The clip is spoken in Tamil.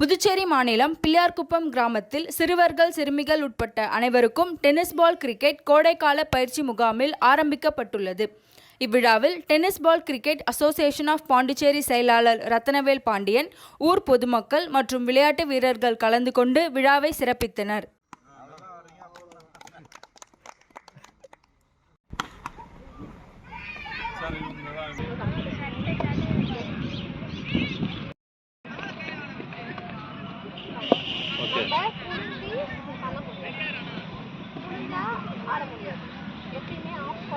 புதுச்சேரி மாநிலம் பிள்ளையார்குப்பம் கிராமத்தில் சிறுவர்கள் சிறுமிகள் உட்பட்ட அனைவருக்கும் டென்னிஸ் பால் கிரிக்கெட் கோடைக்கால பயிற்சி முகாமில் ஆரம்பிக்கப்பட்டுள்ளது. இவ்விழாவில் tennis ball cricket association of Pondicherry செயலாளர் ரத்னவேல் பாண்டியன் ஊர் பொதுமக்கள் மற்றும் விளையாட்டு வீரர்கள் கலந்து கொண்டு விழாவை சிறப்பித்தனர். ஓகே